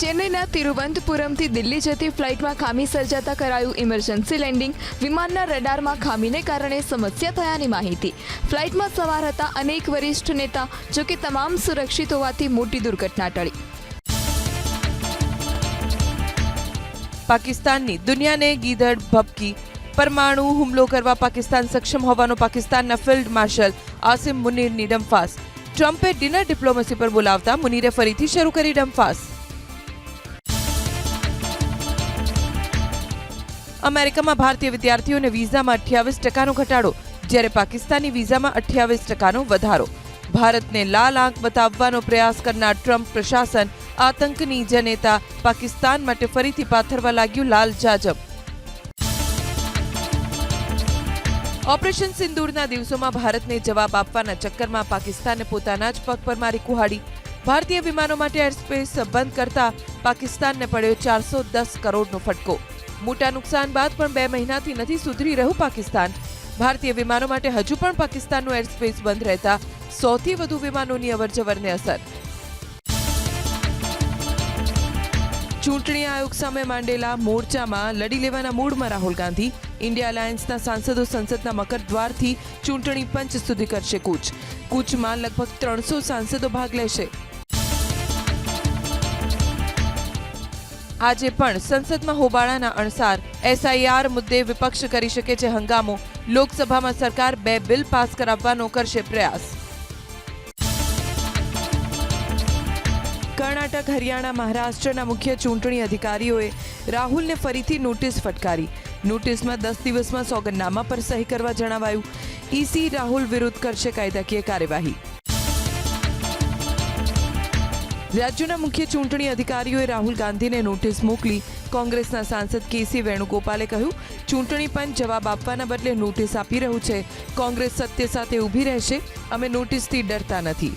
ચેન્નઈના તિરુવનંતપુરમથી દિલ્હી જતી ફ્લાઇટમાં ખામી સર્જાતા કરાયું ઇમરજન્સી લેન્ડિંગ. વિમાનના રડારમાં ખામીને કારણે સમસ્યા થયાની માહિતી. ફ્લાઇટમાં સવાર હતા અનેક વરિષ્ઠ નેતા જોકે તમામ સુરક્ષિત હોવાથી મોટી દુર્ઘટના ટળી. પાકિસ્તાનની દુનિયાને ગીધડ ભપકી પરમાણુ હુમલો કરવા પાકિસ્તાન સક્ષમ હોવાનો પાકિસ્તાનના ફિલ્ડ માર્શલ આસિમ મુનીરની ડમફાસ. ટ્રમ્પે ડિનર ડિપ્લોમસી પર બોલાવતા મુનીરે ફરીથી શરૂ કરી ડંફાસ અમેરિકામાં ભારતીય વિદ્યાર્થીઓને વિઝામાં અઠ્યાવીસ ટકાનો ઘટાડો, જ્યારે પાકિસ્તાની વિઝામાં અઠ્યાવીસ ટકાનો વધારો. ભારતને લાલ આંખ બતાવવાનો પ્રયાસ કરનાર ટ્રમ્પ પ્રશાસન આતંકની જનેતા પાકિસ્તાન માટે ફરીથી પાથરવા લાગ્યું લાલ જાજબ. ઓપરેશન સિંદૂરના દિવસોમાં ભારતને જવાબ આપવાના ચક્કરમાં પાકિસ્તાને પોતાના જ પગ પર મારી કુહાડી. ભારતીય વિમાનો માટે એરસ્પેસ બંધ કરતા પાકિસ્તાનને પડ્યો ચારસો દસ કરોડનો ફટકો. મોટા નુકસાન બાદ પણ બે મહિનાથી નથી સુધરી રહ્યું પાકિસ્તાન. ભારતીય વિમાનો માટે હજુ પણ પાકિસ્તાનનું એરસ્પેસ બંધ રહેતા સૌથી વધુ વિમાનોની અવરજવરને અસર. ચૂંટણી આયોગ સામે માંડેલા મોરચામાં લડી લેવાના મૂડમાં રાહુલ ગાંધી. ઇન્ડિયા અલાયન્સના સાંસદો સંસદના મકર દ્વારથી ચૂંટણી પંચ સુધી કરશે કૂચ. કૂચમાં લગભગ ત્રણસો સાંસદો ભાગ લેશે. આજે પણ સંસદમાં હોબાળાના અણસાર. એસઆઈઆર મુદ્દે વિપક્ષ કરી શકે છે હંગામો. લોકસભામાં સરકાર બે બિલ પાસ કરાવવાનો કરશે પ્રયાસ. કર્ણાટક, હરિયાણા, મહારાષ્ટ્રના મુખ્ય ચૂંટણી અધિકારીઓએ રાહુલને ફરીથી નોટિસ ફટકારી. નોટિસમાં દસ દિવસમાં સોગંદનામા પર સહી કરવા જણાવાયું. ઈસી રાહુલ વિરુદ્ધ કરશે કાયદાકીય કાર્યવાહી. રાજ્યોના મુખ્ય ચૂંટણી અધિકારીઓએ રાહુલ ગાંધીને નોટિસ મોકલી કોંગ્રેસના સાંસદ કેસી વેણુગોપાલે કહ્યું, ચૂંટણી પંચ જવાબ આપવાના બદલે નોટિસ આપી રહ્યું છે. કોંગ્રેસ સત્ય સાથે ઊભી રહેશે. અમે નોટિસથી ડરતા નથી.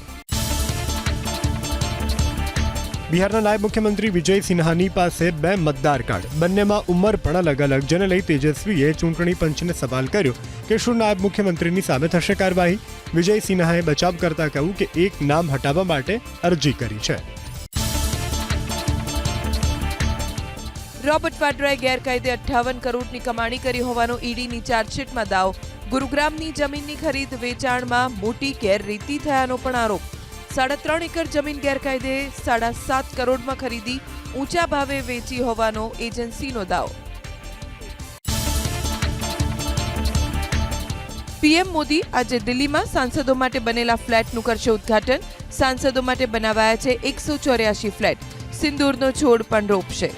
બિહારના નાયબ મુખ્યમંત્રી વિજય સિન્હાની પાસે બે મતદાર કાર્ડ. બંનેમાં ઉંમર પણ અલગ અલગ. જેને લઈ તેજસ્વીએ ચૂંટણી પંચને સવાલ કર્યો કે શું નાયબ મુખ્યમંત્રીની સામે થશે કાર્યવાહી? વિજય સિન્હાએ બચાવ કરતા કહ્યું કે એક નામ હટાવવા માટે અરજી કરી છે. રોબર્ટ વાડ્રાએ ગેરકાયદે અઠ્ઠાવન કરોડની કમાણી કરી હોવાનો ઈડીની ચાર્જશીટમાં દાવ. ગુરુગ્રામની જમીનની ખરીદ વેચાણમાં મોટી ગેરરીતિ થયાનો પણ આરોપ. સાડા ત્રણ એકર જમીન ગેરકાયદે સાડા સાત કરોડમાં ખરીદી ઊંચા ભાવે વેચી હોવાનો એજન્સીનો દાવો. પીએમ મોદી આજે દિલ્હીમાં સાંસદો માટે બનેલા ફ્લેટનું કરશે ઉદ્ઘાટન. સાંસદો માટે બનાવાયા છે એકસો ચોર્યાસી ફ્લેટ. સિંદૂરનો છોડ પણ રોપશે.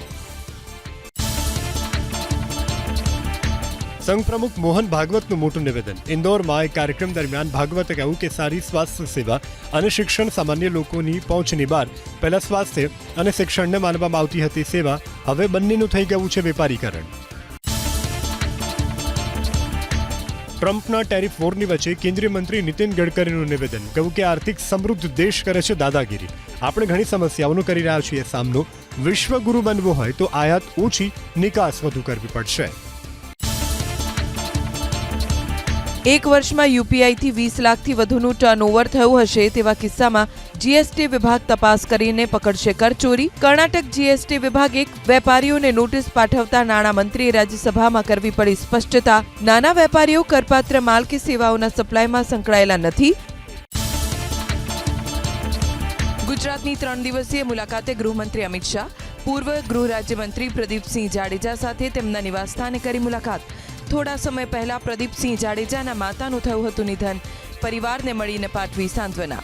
સંઘ પ્રમુખ મોહન ભાગવતનું મોટું નિવેદન. ઇન્દોરમાં એક કાર્યક્રમ દરમિયાન ભાગવતે કહ્યું કે સારી સ્વાસ્થ્ય સેવા અને શિક્ષણ સામાન્ય લોકોની પહોંચની બહાર પહેલા સ્વાસ્થ્ય અને શિક્ષણને માનવામાં આવતી હતી સેવા હવે બંનેનું થઈ ગયું છે વેપારીકરણ. ટ્રમ્પના ટેરિફ વોરની વચ્ચે કેન્દ્રીય મંત્રી નીતિન ગડકરીનું નિવેદન. કહ્યું કે આર્થિક સમૃદ્ધ દેશ કરે છે દાદાગીરી. આપણે ઘણી સમસ્યાઓનો કરી રહ્યા છીએ સામનો. વિશ્વગુરુ બનવો હોય તો આયાત ઓછી, નિકાસ વધુ કરવી પડશે. એક વર્ષમાં યુપીઆઈથી વીસ લાખથી વધુનું ટર્નઓવર થયું હશે તેવા કિસ્સામાં જીએસટી વિભાગ તપાસ કરીને પકડશે કરચોરી. કર્ણાટક જીએસટી વિભાગે વેપારીઓને નોટિસ પાઠવતા નાણામંત્રીએ રાજ્યસભામાં કરવી પડી સ્પષ્ટતા. નાના વેપારીઓ કરપાત્ર માલ કે સેવાઓના સપ્લાયમાં સંકળાયેલા નથી. ગુજરાતની ત્રણ દિવસીય મુલાકાતે ગૃહમંત્રી અમિત શાહ, પૂર્વ ગૃહ રાજ્યમંત્રી પ્રદીપસિંહ જાડેજા સાથે તેમના નિવાસસ્થાને કરી મુલાકાત. થોડા સમય પહેલા પ્રદીપસિંહ જાડેજાના માતાનું થયું હતું નિધન. પરિવારને મળીને પાઠવી સાંત્વના.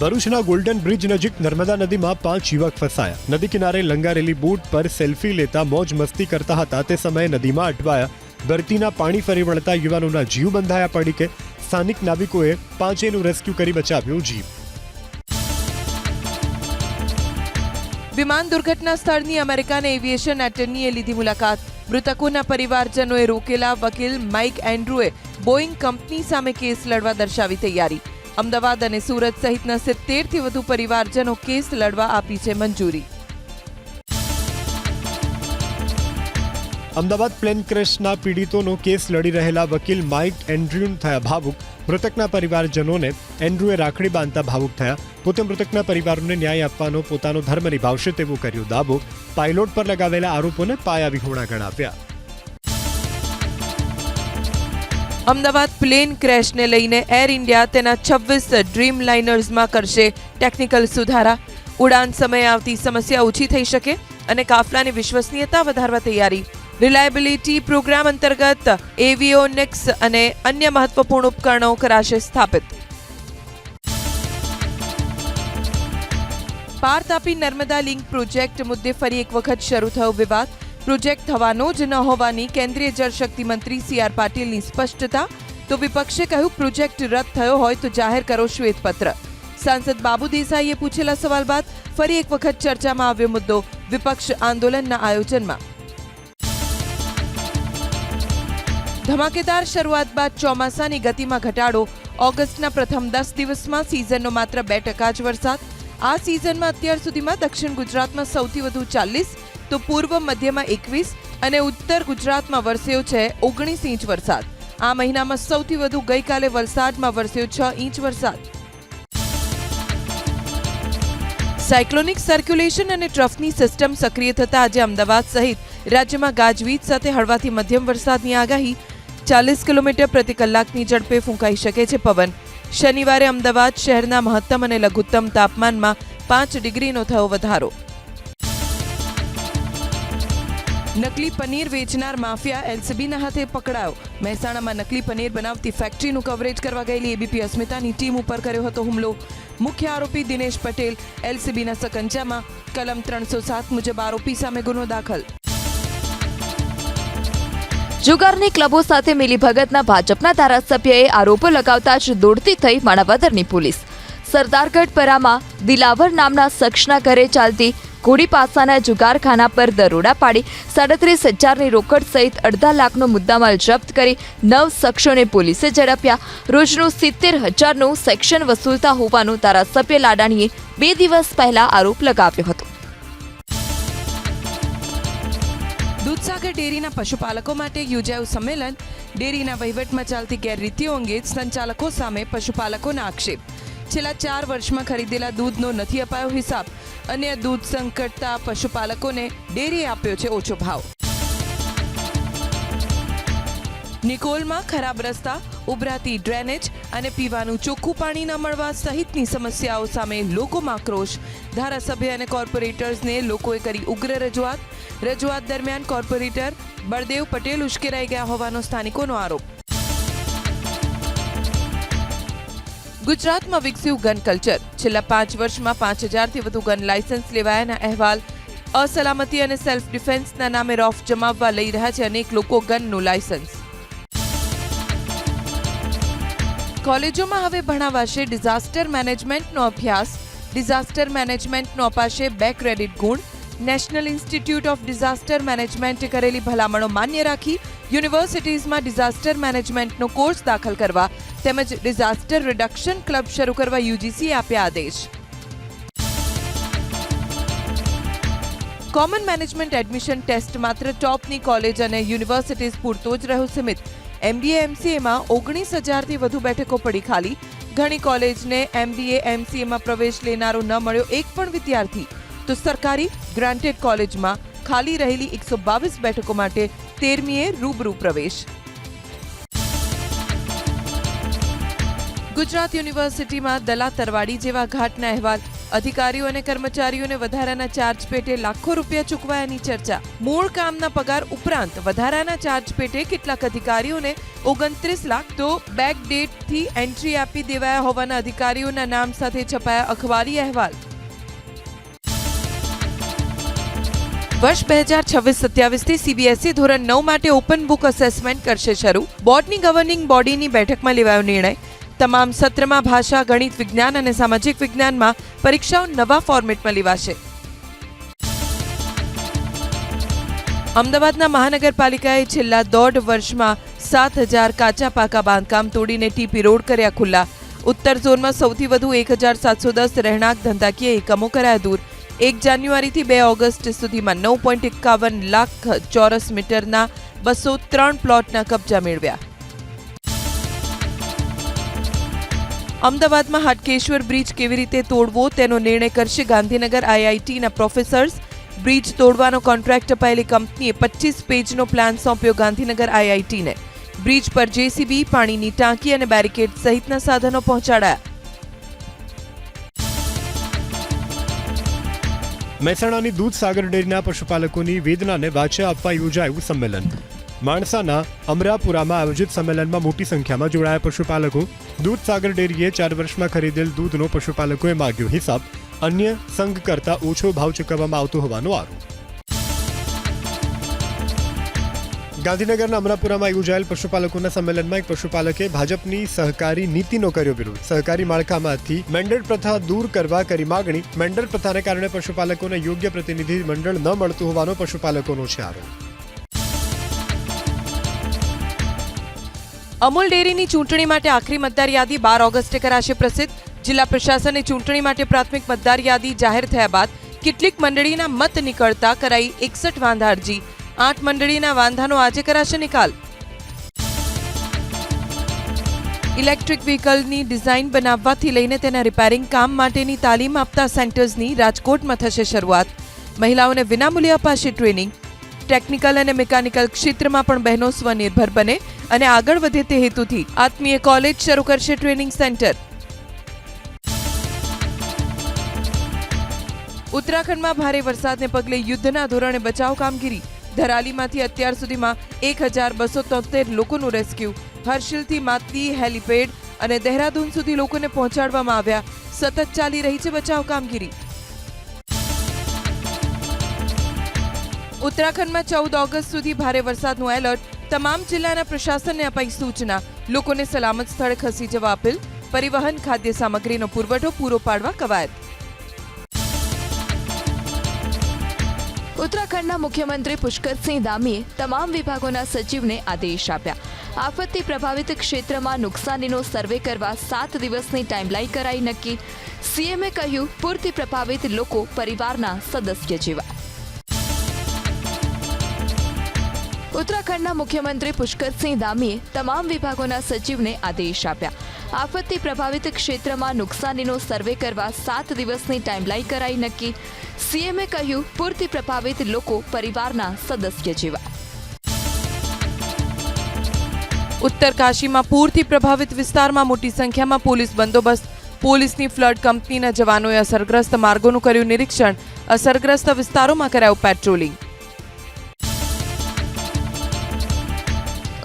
ભરૂચના ગોલ્ડન બ્રિજ નજીક નર્મદા નદીમાં પાંચ યુવક ફસાયા. નદી કિનારે લંગારેલી બોટ પર સેલ્ફી લેતા મોજ મસ્તી કરતા હતા. તે સમયે નદીમાં અટવાયા. ધરતીના પાણી ફરી વળતા યુવાનોના જીવ બંધાયા. પડી કે સ્થાનિક નાવિકોએ પાંચેનું રેસ્ક્યુ કરી બચાવ્યો જીવ. વિમાન દુર્ઘટના સ્થળની અમેરિકાને એવિએશન એટર્નીએ લીધી મુલાકાત. મૃતકોના પરિવારજનોએ રોકેલા વકીલ માઇક એન્ડ્રુએ બોઇંગ કંપની સામે કેસ લડવા દર્શાવી તૈયારી. અમદાવાદ અને સુરત સહિતના સિત્તેરથી વધુ પરિવારજનો કેસ લડવા આપી છે મંજૂરી. અમદાવાદ પ્લેન ક્રેશના પીડિતોનો કેસ લડી રહેલા વકીલ માઇક એન્ડ્રુન થયા ભાવુક. મૃતકના પરિવારજનોને એન્ડ્રુએ રાખડી બાંધતા ભાવુક થયા. પોતે મૃતકના પરિવારોને ન્યાય આપવાનો પોતાનો ધર્મ નિભાવશે તેવો કર્યો દાવો. પાયલોટ પર લગાવેલા આરોપોને પાયાવિહોણા ગણાવ્યા. અમદાવાદ પ્લેન ક્રેશને લઈને એર ઇન્ડિયા તેના છવ્વીસ ડ્રીમ લાઇનર્સમાં કરશે ટેકનિકલ સુધારા. ઉડાન સમયે આવતી સમસ્યા ઓછી થઈ શકે અને કાફલાની વિશ્વસનીયતા વધારવા તૈયારી. રિલાયબિલિટી પ્રોગ્રામ અંતર્ગત એવિયોનિક્સ અને અન્ય મહત્વપૂર્ણ ઉપકરણો કરાશે સ્થાપિત. પાર તાપી નર્મદા લિંક પ્રોજેક્ટ મુદ્દે ફરી એક વખત શરૂ થયો વિવાદ. પ્રોજેક્ટ થવાનો જ ન હોવાની કેન્દ્રીય જળશક્તિ મંત્રી સી આર પાટીલની સ્પષ્ટતા. તો વિપક્ષે કહ્યું, પ્રોજેક્ટ રદ થયો હોય તો જાહેર કરો શ્વેતપત્ર. સાંસદ બાબુ દેસાઈએ પૂછેલા સવાલ બાદ ફરી એક વખત ચર્ચામાં આવ્યો મુદ્દો. વિપક્ષ આંદોલનના આયોજનમાં ધમાકેદાર શરૂઆત બાદ ચોમાસાની ગતિમાં ઘટાડો. ઓગસ્ટના પ્રથમ દસ દિવસમાં સિઝનનો માત્ર બે ટકા જ વરસાદ. આ સિઝનમાં અત્યાર સુધીમાં દક્ષિણ ગુજરાતમાં સૌથી વધુ ચાલીસ, તો પૂર્વ મધ્યમાં એકવીસ અને ઉત્તર ગુજરાતમાં વરસ્યો છે ઓગણીસ ઇંચ વરસાદ. આ મહિનામાં સૌથી વધુ ગઈકાલે વલસાડમાં વરસ્યો છ ઇંચ વરસાદ. સાયક્લોનિક સર્ક્યુલેશન અને ટ્રફની સિસ્ટમ સક્રિય થતા આજે અમદાવાદ સહિત રાજ્યમાં ગાજવીજ સાથે હળવાથી મધ્યમ વરસાદની આગાહી ચાલીસ કિલોમીટર પ્રતિ કલાકની ઝડપે ફૂંકાઈ શકે છે પવન. શનિવારે અમદાવાદ શહેરના મહત્તમ અને લઘુત્તમ તાપમાનમાં પાંચ ડિગ્રીનો થયો વધારો. નકલી પનીર વેચનાર માફિયા એલસીબીના હાથે પકડાયો. મહેસાણામાં નકલી પનીર બનાવતી ફેક્ટરીનું કવરેજ કરવા ગયેલી એબીપી અસ્મિતાની ટીમ ઉપર કર્યો હતો હુમલો. મુખ્ય આરોપી દિનેશ પટેલ એલસીબીના સકંજામાં કલમ ત્રણસો સાત મુજબ આરોપી સામે ગુનો દાખલ. જુગારની ક્લબો સાથે મિલીભગતના ભાજપના ધારાસભ્યએ આરોપો લગાવતા જ દોડતી થઈ માણાવદરની પોલીસ. સરદારગઢ પરામાં દિલાવર નામના શખ્સના ઘરે ચાલતી ઘોડી પાસાના જુગારખાના પર દરોડા પાડી સાડત્રીસ હજારની રોકડ સહિત અડધા લાખનો મુદ્દામાલ જપ્ત કરી નવ શખ્સોને પોલીસે ઝડપ્યા. રોજનું સિત્તેર હજારનું સેક્શન વસૂલતા હોવાનું ધારાસભ્ય લાડાણીએ બે દિવસ પહેલા આરોપ લગાવ્યો હતો. દૂધસાગર ડેરીના પશુપાલકો માટે યોજાયું સંમેલન ડેરીના વહીવટમાં ચાલતી ગેરરીતિઓ અંગે સંચાલકો સામે પશુપાલકોના આક્ષેપ. છેલ્લા ચાર વર્ષમાં ખરીદેલા દૂધનો નથી અપાયો હિસાબ. અન્ય દૂધ સંકટતા પશુપાલકોને ડેરીએ આપ્યો છે ઓછો ભાવ. નિકોલમાં ખરાબ રસ્તા, ઉભરાતી ડ્રેનેજ અને પીવાનું ચોખ્ખું પાણી ન મળવા સહિતની સમસ્યાઓ સામે લોકોમાં આક્રોશ. ધારાસભ્ય અને કોર્પોરેટર્સને લોકોએ કરી ઉગ્ર રજૂઆત. રજૂઆત દરમિયાન કોર્પોરેટર બળદેવ પટેલ ઉશ્કેરાઈ ગયા હોવાનો સ્થાનિકોનો આરોપ. ગુજરાતમાં વિકસ્યું ગન કલ્ચર. છેલ્લા પાંચ વર્ષમાં પાંચ હજારથી વધુ ગન લાયસન્સ લેવાયાના અહેવાલ અસલામતી અને સેલ્ફ ડિફેન્સના નામે રોફ જમાવવા લઈ રહ્યા છે અનેક લોકો ગનનું લાયસન્સ. કોલેજોમાં હવે ભણાવાશે ડિઝાસ્ટર મેનેજમેન્ટનો અભ્યાસ. ડિઝાસ્ટર મેનેજમેન્ટનો અપાશે બે ક્રેડિટ ગુણ. નેશનલ ઇન્સ્ટિટ્યૂટ ઓફ ડિઝાસ્ટર મેનેજમેન્ટે કરેલી ભલામણો માન્ય રાખી યુનિવર્સિટીઝમાં ડિઝાસ્ટર મેનેજમેન્ટનો કોર્સ દાખલ કરવા તેમજ ડિઝાસ્ટર રિડક્શન ક્લબ શરૂ કરવા યુજીસીએ આપ્યા આદેશ. કોમન મેનેજમેન્ટ એડમિશન ટેસ્ટ માત્ર ટોપની કોલેજ અને યુનિવર્સિટીઝ પૂરતો જ રહ્યો સીમિત. એમબીએ એમસીએમાં ઓગણીસ હજારથી વધુ બેઠકો પડી ખાલી. ઘણી કોલેજને એમબીએ એમસીએમાં પ્રવેશ લેનારો ન મળ્યો એક પણ વિદ્યાર્થી. તો સરકારી ગ્રાન્ટેડ કોલેજમાં ખાલી રહેલી એકસો બાવીસ બેઠકો માટે તેરમીએ રૂબરૂ પ્રવેશ. ગુજરાત યુનિવર્સિટીમાં દલા તરવાડી જેવા ઘાટના અહેવાલ. અધિકારીઓ અને કર્મચારીઓને વધારાના ચાર્જ પેટે લાખો રૂપિયા ચૂકવાયાની ચર્ચા. મૂળ કામના પગાર ઉપરાંત વધારાના ચાર્જ પેટે કેટલાક અધિકારીઓને ઓગણત્રીસ લાખ તો બેક ડેટથી એન્ટ્રી આપી દેવાયા હોવાના અધિકારીઓના નામ સાથે છપાયા અખબારી અહેવાલ. વર્ષ બે હજાર છવ્વીસ સત્યાવીસથી સીબીએસઈ ધોરણ નવ માટે ઓપન બુક અસેસમેન્ટ કરશે શરૂ. બોર્ડની ગવર્નિંગ બોડીની બેઠકમાં લેવાયો નિર્ણય. તમામ સત્રમાં ભાષા, ગણિત, વિજ્ઞાન અને સામાજિક વિજ્ઞાનમાં પરીક્ષાઓ નવા ફોર્મેટમાં લેવાશે. અમદાવાદના મહાનગરપાલિકાએ છેલ્લા દોઢ વર્ષમાં સાત હજાર કાચા પાકા બાંધકામ તોડીને ટીપી રોડ કર્યા ખુલ્લા. ઉત્તર ઝોનમાં સૌથી વધુ એક હજાર સાતસો દસ રહેણાંક ધંધાકીય એકમો કરાયા દૂર. એક જાન્યુઆરીથી બે ઓગસ્ટ સુધીમાં નવ પોઈન્ટ એકાવન લાખ ચોરસ મીટરના બસો ત્રણ પ્લોટના કબજા મેળવ્યા. અમદાવાદમાં હાટકેશ્વર બ્રિજ કેવી રીતે તોડવો તેનો નિર્ણય કરશે ગાંધીનગર આઈઆઈટીના પ્રોફેસર્સ. બ્રિજ તોડવાનો કોન્ટ્રાક્ટ અપાયેલી કંપનીએ પચીસ પેજનો પ્લાન સોંપ્યો ગાંધીનગર આઈઆઈટીને. બ્રિજ પર જેસીબી, પાણીની ટાંકી અને બેરિકેડ સહિતના સાધનો પહોંચાડાયા. મહેસાણાની દૂધસાગર ડેરીના પશુપાલકોની વેદનાને વાચા આપવા યોજાયું સંમેલન. માણસાના અમરાપુરામાં આયોજિત સંમેલનમાં મોટી સંખ્યામાં જોડાયા પશુપાલકો. દૂધસાગર ડેરીએ ચાર વર્ષમાં ખરીદેલ દૂધનો પશુપાલકોએ માગ્યો હિસાબ. અન્ય સંઘ કરતા ઓછો ભાવ ચૂકવવામાં આવતો હોવાનો આરોપ. ગાંધીનગરના અમરાપુરામાં યોજાયેલ પશુપાલકોના સંમેલનમાં એક પશુપાલકે ભાજપની સહકારી નીતિનો કર્યો વિરોધ. સહકારી માળખામાંથી મેન્ડર પ્રથા દૂર કરવા કરી માગણી. મેન્ડર પ્રથાને કારણે પશુપાલકોને યોગ્ય પ્રતિનિધિ મંડળ ન મળતું હોવાનો પશુપાલકોનો છે આરોપ. અમૂલ ડેરીની ચૂંટણી માટે આખરી મતદાર યાદી બાર ઓગસ્ટે કરાશે પ્રસિદ્ધ. જિલ્લા પ્રશાસને ચૂંટણી માટે પ્રાથમિક મતદાર યાદી જાહેર થયા બાદ કેટલીક મંડળીના મત નીકળતા કરાઈ એકસઠ વાંધા અરજી આઠ મંડળીના વાંધાનો આજે કરાશે નિકાલ. ઇલેક્ટ્રિક વ્હીકલની ડિઝાઇન બનાવવાથી લઈને તેના રિપેરિંગ કામ માટેની તાલીમ આપતા સેન્ટર્સની રાજકોટમાં થશે શરૂઆત. મહિલાઓને વિનામૂલ્યે અપાશે ટ્રેનિંગ. ટેકનિકલ અને મિકેનિકલ ક્ષેત્રમાં પણ બહેનો સ્વનિર્ભર બને અને આગળ વધે તે હેતુથી આત્મીય કોલેજ શરૂ કરશે ટ્રેનિંગ સેન્ટર. ઉત્તરાખંડમાં ભારે વરસાદને પગલે યુદ્ધના ધોરણે બચાવ કામગીરી. ધરાલીમાંથી અત્યાર સુધીમાં એક હજાર બસો તોતેર લોકોનું રેસ્ક્યુ. હર્ષિલથી માતલી હેલિપેડ અને દહેરાદૂન સુધી લોકોને પહોંચાડવામાં આવ્યા. સતત ચાલી રહી છે બચાવ કામગીરી. ઉત્તરાખંડમાં ચૌદ ઓગસ્ટ સુધી ભારે વરસાદનું એલર્ટ. તમામ જિલ્લાના પ્રશાસનને અપાઈ સૂચના. લોકોને સલામત સ્થળે ખસી જવા અપીલ. પરિવહન, ખાદ્ય સામગ્રીનો પુરવઠો પૂરો પાડવા કવાયત. ઉત્તરાખંડના મુખ્યમંત્રી પુષ્કરસિંહ ધામીએ તમામ વિભાગોના સચિવને આદેશ આપ્યા. આફતથી પ્રભાવિત ક્ષેત્રમાં નુકસાનીનો સર્વે કરવા સાત દિવસની ટાઈમલાઈન કરાઈ નક્કી. સીએમએ કહ્યું, પૂરથી પ્રભાવિત લોકો પરિવારના સદસ્ય જેવા. ઉત્તરાખંડના મુખ્યમંત્રી પુષ્કરસિંહ ધામીએ તમામ વિભાગોના સચિવને આદેશ આપ્યા. આફતથી પ્રભાવિત ક્ષેત્રમાં નુકસાનીનો સર્વે કરવા સાત દિવસની ટાઈમલાઈન કરાઈ નક્કી. સીએમએ કહ્યું, પૂરથી પ્રભાવિત લોકો પરિવારના સદસ્ય જેવા. ઉત્તર કાશીમાં પૂરથી પ્રભાવિત વિસ્તારમાં મોટી સંખ્યામાં પોલીસ બંદોબસ્ત. પોલીસની ફ્લડ કંપનીના જવાનોએ અસરગ્રસ્ત માર્ગોનું કર્યું નિરીક્ષણ. અસરગ્રસ્ત વિસ્તારોમાં કરાયું પેટ્રોલિંગ.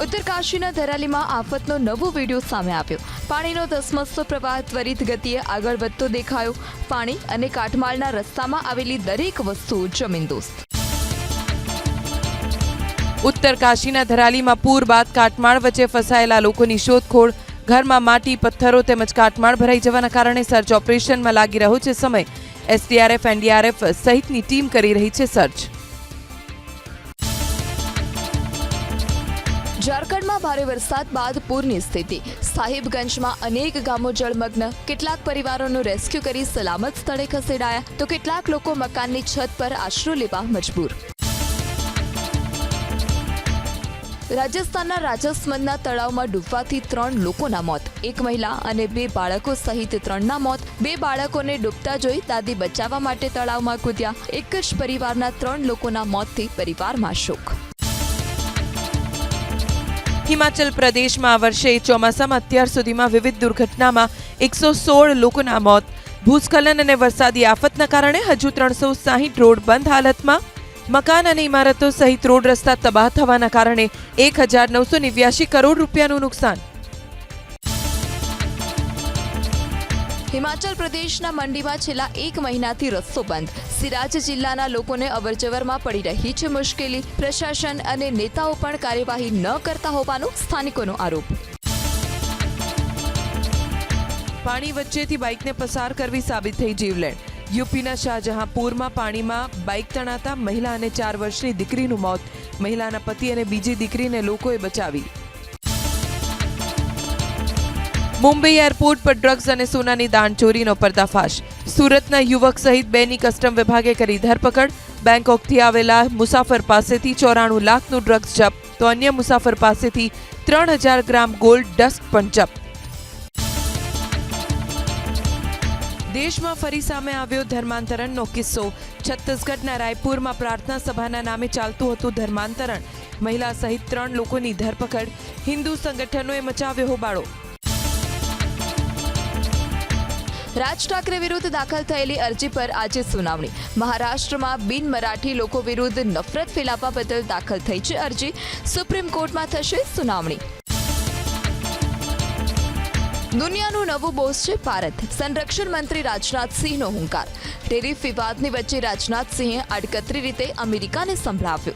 ઉત્તરકાશીના ધરાલીમાં આફતનો નવો વીડિયો સામે આવ્યો. પાણીનો ધસમસતો પ્રવાહ ત્વરિત ગતિએ આગળ વધતો દેખાયો. પાણી અને કાટમાળના રસ્તામાં આવેલી દરેક વસ્તુ જમીનદોસ્ત ઉત્તર કાશીના ધરાલીમાં પૂર બાદ કાટમાળ વચ્ચે ફસાયેલા લોકોની શોધખોળ. ઘરમાં માટી, પથ્થરો તેમજ કાટમાળ ભરાઈ જવાના કારણે સર્ચ ઓપરેશનમાં લાગી રહ્યો છે સમય. એસડીઆરએફ, એનડીઆરએફ સહિતની ટીમ કરી રહી છે સર્ચ. ઝારખંડમાં ભારે વરસાદ બાદ પૂરની સ્થિતિ. સાહિબગંજમાં અનેક ગામો જળમગ્ન. કેટલાક પરિવારોનું રેસ્ક્યુ કરી સલામત સ્થળે ખસેડાયા. તો કેટલાક લોકો મકાનની છત પર આશરો લેવા મજબૂર. રાજસ્થાનના રાજસમંદના તળાવમાં ડૂબવાથી ત્રણ લોકોના મોત. એક મહિલા અને બે બાળકો સહિત ત્રણના મોત. બે બાળકોને ડૂબતા જોઈ દાદી બચાવવા માટે તળાવમાં કૂદ્યા. એક જ પરિવારના ત્રણ લોકોના મોતથી પરિવારમાં શોક. હિમાચલ પ્રદેશમાં આ વર્ષે ચોમાસામાં અત્યાર સુધીમાં વિવિધ દુર્ઘટનામાં એકસો સોળ લોકોના મોત, ભૂસ્ખલન અને વરસાદી આફતના કારણે હજુ ત્રણસો સાહીઠ રોડ બંધ હાલતમાં. મકાન અને ઇમારતો સહિત રોડ રસ્તા તબાહ થવાના કારણે એક હજાર નવસો નેવ્યાશી કરોડ રૂપિયાનું નુકસાન. હિમાચલ પ્રદેશના મંડીમાં છેલ્લા એક મહિનાથી રસ્તો બંધ. સિરાજ જિલ્લાના લોકોને અવરજવરમાં પડી રહી છે મુશ્કેલી. પ્રશાસન અને નેતાઓ પણ કાર્યવાહી ન કરતા હોવાનો સ્થાનિકોનો આરોપ. પાણી વચ્ચેથી બાઇકને પસાર કરવી સાબિત થઈ જીવલેણ યુપીના શાહજહાંપુરમાં પાણીમાં બાઇક તણાતા મહિલા અને ચાર વર્ષની દીકરીનું મોત. મહિલાના પતિ અને બીજી દીકરીને લોકોએ બચાવી. મુંબઈ એરપોર્ટ પર ડ્રગ્સ અને સોનાની દાણચોરીનો પર્દાફાશ. સુરતના યુવક સહિત બેની કસ્ટમ વિભાગે કરી ધરપકડ. બેંકોકથી આવેલા મુસાફર પાસેથી ચોરાણું લાખનું ડ્રગ્સ જપ્ત, તો અન્ય મુસાફર પાસેથી ત્રણ હજાર ગ્રામ ગોલ્ડ ડસ્ટ પણ જપ્ત. દેશમાં ફરી સામે આવ્યો ધર્માંતરણનો કિસ્સો. છત્તીસગઢના રાયપુરમાં પ્રાર્થના સભાના નામે ચાલતું હતું ધર્માંતરણ. મહિલા સહિત ત્રણ લોકોની ધરપકડ. હિન્દુ સંગઠનોએ મચાવ્યો હોબાળો. રાજ ઠાકરે વિરુદ્ધ દાખલ થયેલી અરજી પર આજે સુનાવણી. મહારાષ્ટ્રમાં બિન મરાઠી લોકો વિરુદ્ધ નફરત ફેલાવવા બદલ દાખલ થઈ છે અરજી. સુપ્રીમ કોર્ટમાં થશે સુનાવણી. દુનિયાનું નવું બોસ છે ભારત. સંરક્ષણ મંત્રી રાજનાથસિંહનો હુંકાર. ટેરિફ વિવાદની વચ્ચે રાજનાથસિંહે આડકતરી રીતે અમેરિકાને સંભળાવ્યો.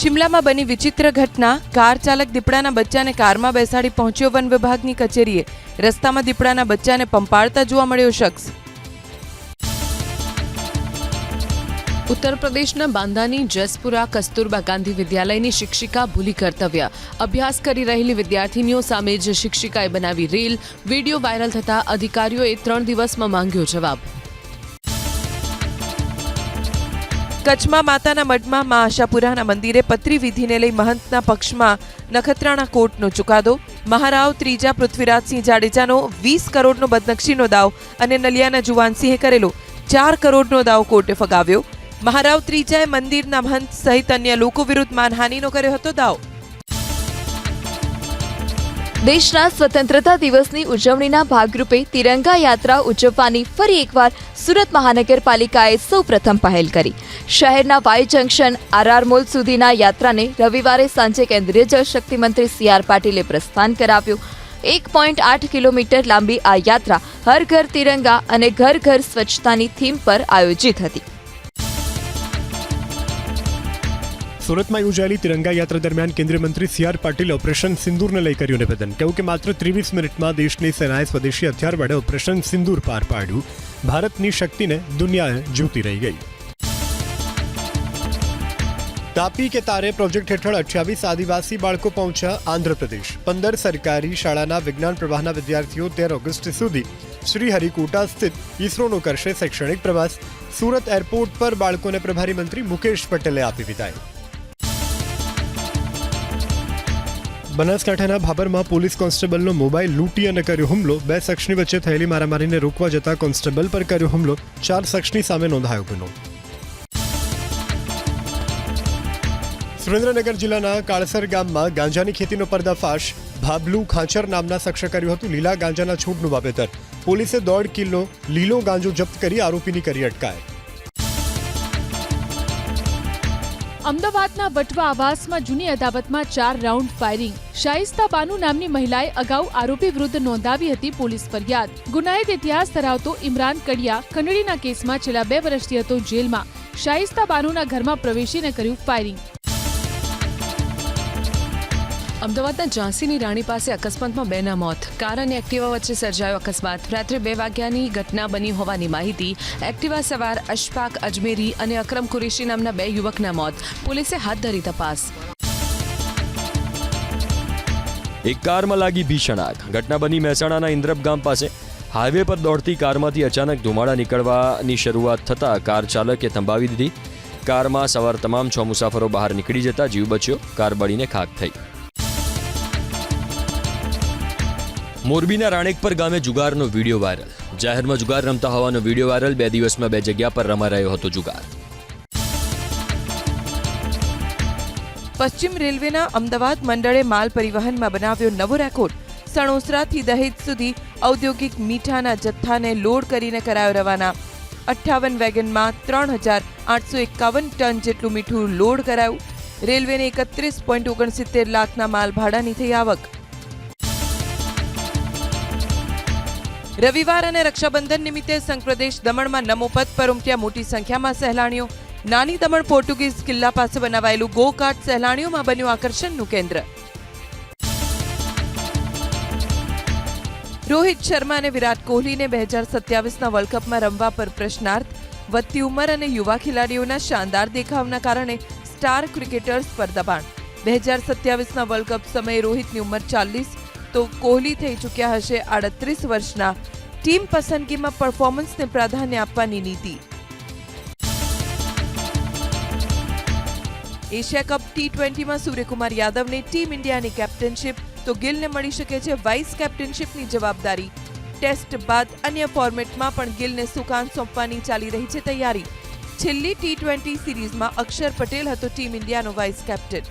શિમલામાં બની વિચિત્ર ઘટના. કાર ચાલક દીપડાના બચ્ચાને કારમાં બેસાડી પહોંચ્યો વન વિભાગની કચેરીએ. રસ્તામાં દીપડાના બચ્ચાને પંપાળતા જોવા મળ્યો શખ્સ. ઉત્તર પ્રદેશના બાંદાની જસપુરા કસ્તુરબા ગાંધી વિદ્યાલયની શિક્ષિકા ભૂલી કર્તવ્ય. અભ્યાસ કરી રહેલી વિદ્યાર્થીનીઓ સામે જ શિક્ષિકાએ બનાવી રીલ. વીડિયો વાયરલ થતા અધિકારીઓએ ત્રણ દિવસમાં માંગ્યો જવાબ. કચ્છમાં માતાના મઢમાં મા આશાપુરાના મંદિરે પત્રી વિધિને લઈ મહંતના પક્ષમાં નખત્રાણા કોર્ટનો ચુકાદો. મહારાવ ત્રીજા પૃથ્વીરાજસિંહ જાડેજાનો વીસ કરોડનો બદનક્ષીનો દાવ અને નલિયાના જુવાનસિંહે કરેલો ચાર કરોડનો દાવ કોર્ટે ફગાવ્યો. મહારાવ ત્રીજાએ મંદિરના મહંત સહિત અન્ય લોકો વિરુદ્ધ માનહાનિનો કર્યો હતો દાવ. દેશના સ્વતંત્રતા દિવસની ઉજવણીના ભાગરૂપે તિરંગા યાત્રા ઉજવવાની ફરી એકવાર સુરત મહાનગરપાલિકાએ સૌપ્રથમ પહેલ કરી. શહેરના વાય જંકશન આરઆર મોલ સુધીના યાત્રાને રવિવારે સાંજે કેન્દ્રીય જળશક્તિ મંત્રી સી આર પાટીલે પ્રસ્થાન કરાવ્યું. એક પોઈન્ટ આઠ કિલોમીટર લાંબી આ યાત્રા હર ઘર તિરંગા અને ઘર ઘર સ્વચ્છતાની થીમ પર આયોજિત હતી. સુરતમાં યોજાયેલી તિરંગા યાત્રા દરમિયાન કેન્દ્રીય મંત્રી સી આર પાટીલે ઓપરેશન સિંદૂરને લઈ કર્યું નિવેદન. કહ્યું કે માત્ર ત્રેવીસ મિનિટમાં દેશની સેનાએ સ્વદેશી હથિયાર વડે ઓપરેશન સિંદૂર પાર પાડ્યું. ભારતની શક્તિને દુનિયાએ જોતી રહી ગઈ. તાપી કે તારે પ્રોજેક્ટ હેઠળ અઠ્યાવીસ આદિવાસી બાળકો પહોંચ્યા આંધ્રપ્રદેશ. પંદર સરકારી શાળાના વિજ્ઞાન પ્રવાહના વિદ્યાર્થીઓ તેર ઓગસ્ટ સુધી શ્રીહરિકોટા સ્થિત ઇસરોનો કરશે શૈક્ષણિક પ્રવાસ. સુરત એરપોર્ટ પર બાળકોને પ્રભારી મંત્રી મુકેશ પટેલે આપી વિદાય. બનાસકાંઠાના ભાબરમાં પોલીસ કોન્સ્ટેબલનો મોબાઈલ લૂંટી અને કર્યો હુમલો. બે શખ્સની વચ્ચે થયેલી મારામારીને રોકવા જતા કોન્સ્ટેબલ પર કર્યો હુમલો. ચાર શખ્સની સામે નોંધાયો ગુનો. સુરેન્દ્રનગર જિલ્લાના કાળસર ગામમાં ગાંજાની ખેતીનો પર્દાફાશ ભાબલુ ખાંચર નામના શખ્સે કર્યું હતું. લીલા ગાંજાના છૂટનું વાવેતર. પોલીસે દોઢ કિલો લીલો ગાંજો જપ્ત કરી આરોપીની કરી અટકાયત. અમદાવાદના વટવા આવાસમાં જૂની અદાવતમાં ચાર રાઉન્ડ ફાયરિંગ. શાઇસ્તા બાનુ નામની મહિલાએ અગાઉ આરોપી વિરુદ્ધ નોંધાવી હતી પોલીસ ફરિયાદ. ગુનાહિત ઇતિહાસ ધરાવતો ઇમરાન કડિયા ખંડણીના કેસમાં છેલ્લા બે વર્ષથી હતો જેલમાં. શાઇસ્તા બાનુના ઘરમાં પ્રવેશીને કર્યું ફાયરિંગ. અમદાવાદના ઝાંસીની રાણી પાસે અકસ્માતમાં બેના મોત. કાર અને એક્ટિવા વચ્ચે સર્જાયો અકસ્માત. રાત્રે બે વાગ્યાની ઘટના બની હોવાની માહિતી એક્ટિવા સવાર અશફાક અજમેરી અને અક્રમ કુરેશી નામના બે યુવકના મોત. પોલીસે હાથ ધરી તપાસ. એક કારમાં લાગી ભીષણ આગ. ઘટના બની મહેસાણાના ઇન્દ્રપ ગામ પાસે. હાઈવે પર દોડતી કારમાંથી અચાનક ધુમાડા નીકળવાની શરૂઆત થતાં કાર ચાલકે થંભાવી દીધી. કારમાં સવાર તમામ છ મુસાફરો બહાર નીકળી જતા જીવ બચ્યો. કાર બળીને ખાક થઈ. મોરબીના રાણેકપર ગામે જુગારનો વીડિયો વાયરલ. જાહેરમાં જુગાર રમતા હોવાનો વીડિયો વાયરલ, બે દિવસમાં બે જગ્યા પર રમા રહ્યો હતો જુગાર. પશ્ચિમ રેલવેના અમદાવાદ મંડળે માલ પરિવહનમાં બનાવ્યો નવો રેકોર્ડ. સણોસરાથી દહેજ સુધી ઔદ્યોગિક મીઠાના જથ્થાને લોડ કરીને કરાયો રવાના. અઠ્ઠાવન વેગનમાં ત્રણ હજાર આઠસો એકાવન ટન જેટલું મીઠું લોડ કરાયું. રેલવેને એકત્રીસ પોઈન્ટ ઓગણસિત્તેર લાખના માલ ભાડાની થઈ આવક. રવિવાર અને રક્ષાબંધન નિમિત્તે સંઘપ્રદેશ દમણમાં નમો પદ પર ઉમટ્યા મોટી સંખ્યામાં સહેલાણીઓ. નાની દમણ પોર્ટુગીઝ કિલ્લા પાસે બનાવાયેલું ગો સહેલાણીઓમાં બન્યું આકર્ષણનું કેન્દ્ર. રોહિત શર્મા અને વિરાટ કોહલીને બે હજાર સત્યાવીસના વર્લ્ડ કપમાં રમવા પર પ્રશ્નાર્થ. વધતી ઉંમર અને યુવા ખેલાડીઓના શાનદાર દેખાવના કારણે સ્ટાર ક્રિકેટર્સ પર દબાણ. બે હજાર સત્યાવીસના વર્લ્ડ કપ સમયે રોહિતની ઉંમર ચાલીસ તો કોહલી થઈ ચૂક્યા હશે આડત્રીસ વર્ષના. ટીમ પસંદગીમાં પરફોર્મન્સને પ્રાધાન્ય આપવાની નીતિ. એશિયા કપ ટી ટ્વેન્ટીમાં સૂર્યકુમાર યાદવને ટીમ ઇન્ડિયાની કેપ્ટનશીપ. તો ગિલને મળી શકે છે વાઇસ કેપ્ટનશીપની જવાબદારી. ટેસ્ટ બાદ અન્ય ફોર્મેટમાં પણ ગિલને સુકાન સોંપવાની ચાલી રહી છે તૈયારી. છેલ્લી ટી ટ્વેન્ટી સિરીઝમાં અક્ષર પટેલ હતો ટીમ ઇન્ડિયાનો વાઇસ કેપ્ટન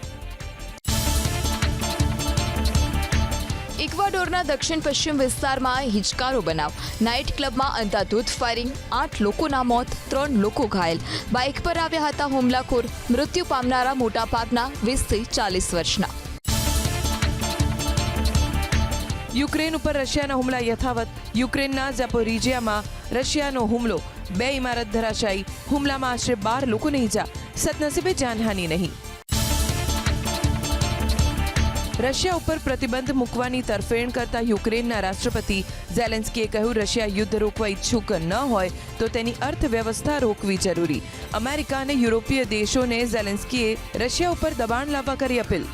ઇક્વાડોરના દક્ષિણ પશ્ચિમ વિસ્તારમાં હિચકારો બનાવ. નાઇટ ક્લબમાં અંધાધૂંધ ફાયરિંગ આઠ લોકોના મોત, ત્રણ લોકો ઘાયલ. બાઇક પર આવ્યા હતા હુમલાખોર. મૃત્યુ પામનારા મોટાભાગના વીસથી ચાલીસ વર્ષના. યુક્રેન ઉપર રશિયાના હુમલા યથાવત. યુક્રેનના ઝેપોરિજિયામાં રશિયાનો હુમલો. બે ઇમારત ધરાશાયી. હુમલામાં આશરે બાર લોકોને ઈજા. સદનસીબે જાનહાનિ નહીં. રશિયા ઉપર પ્રતિબંધ મૂકવાની તરફેણ કરતા યુક્રેનના રાષ્ટ્રપતિ ઝેલેન્સ્કીએ કહ્યું, રશિયા યુદ્ધ રોકવા ઈચ્છુક ન હોય તો તેની અર્થવ્યવસ્થા રોકવી જરૂરી. અમેરિકા અને યુરોપીય દેશોને ઝેલેન્સ્કીએ રશિયા ઉપર દબાણ લાવવા કરી અપીલ.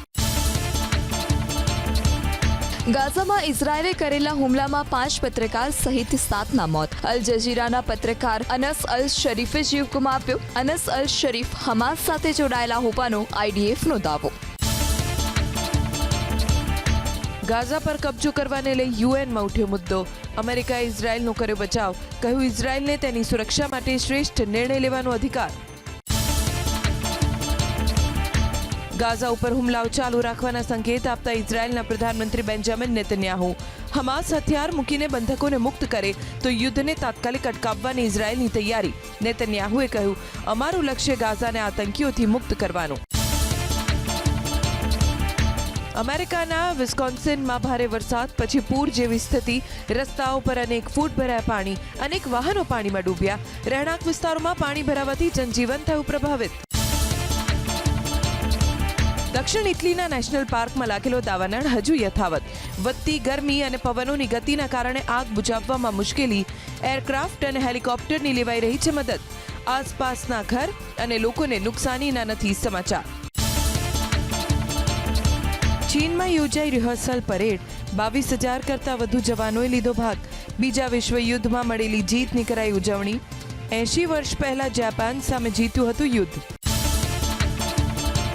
ગાઝામાં ઇઝરાયેલે કરેલા હુમલામાં પાંચ પત્રકાર સહિત સાતના મોત. અલ જઝીરાના પત્રકાર અનસ અલ શરીફે જીવ ગુમાવ્યો. અનસ અલ શરીફ હમાસ સાથે જોડાયેલા હોવાનો આઈડીએફનો દાવો. ગાઝા પર કબજો કરવાને લઈ યુએનમાં ઉઠ્યો મુદ્દો. અમેરિકાએ ઇઝરાયલનો કર્યો બચાવ. કહ્યું, ઇઝરાયલને તેની સુરક્ષા માટે શ્રેષ્ઠ નિર્ણય લેવાનો અધિકાર. ગાઝા ઉપર હુમલાઓ ચાલુ રાખવાના સંકેત આપતા ઇઝરાયલના પ્રધાનમંત્રી બેન્જામિન નેતન્યાહુ. હમાસ હથિયાર મૂકીને બંધકોને મુક્ત કરે તો યુદ્ધને તાત્કાલિક અટકાવવાની ઇઝરાયલની તૈયારી. નેતન્યાહુએ કહ્યું, અમારું લક્ષ્ય ગાઝાને આતંકીઓથી મુક્ત કરવાનું. અમેરિકાના વિસ્કોન્સિનમાં ભારે વરસાદ, પછી પૂર જેવી સ્થિતિ, રસ્તાઓ પર અનેક ફૂટ ભરાયા પાણી, અનેક વાહનો પાણીમાં ડૂબ્યા. રહેણાંક વિસ્તારોમાં પાણી ભરાવાથી જનજીવન થયું પ્રભાવિત. દક્ષિણ ઇટલીના નેશનલ પાર્કમાં લાગેલો દાવાનળ હજુ યથાવત. વધતી ગરમી અને પવનોની ગતિના કારણે આગ બુઝાવવામાં મુશ્કેલી. એરક્રાફ્ટ અને હેલિકોપ્ટરની લેવાઈ રહી છે મદદ. આસપાસના ઘર અને લોકોને નુકસાનીના નથી સમાચાર. ચીનમાં યોજાઈ રિહર્સલ પરેડ. બાવીસ હજાર કરતાં વધુ જવાનોએ લીધો ભાગ. બીજા વિશ્વયુદ્ધમાં મળેલી જીતની કરાઈ ઉજવણી. એંશી વર્ષ પહેલાં જાપાન સામે જીત્યું હતું યુદ્ધ.